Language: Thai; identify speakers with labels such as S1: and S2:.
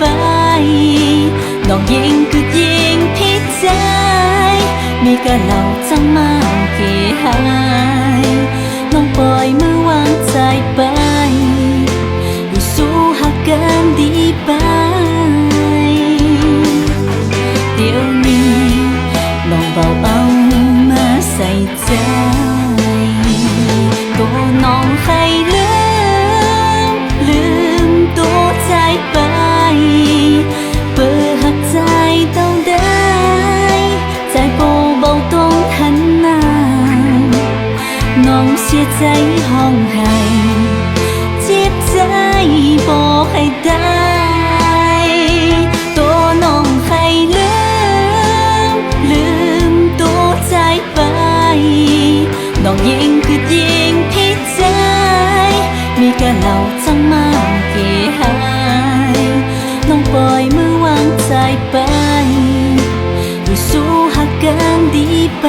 S1: ไป ต้องยิงก็ยิงผิดใจมีกะเหล่าจังมากกี่หายน้องปล่อยมือวางใจไป อยู่สู้หักกันดีไป น้อใจห้องให้เจ็บใจบอกให้ได้ตัวน้องให้ลืม ลืมตัวใจไปน้องยิงคือยิงพิษใจ มีกะเหล่าจังมาเกหายน้องปล่อยมือวางใจไปดูสู้หักกันดีไป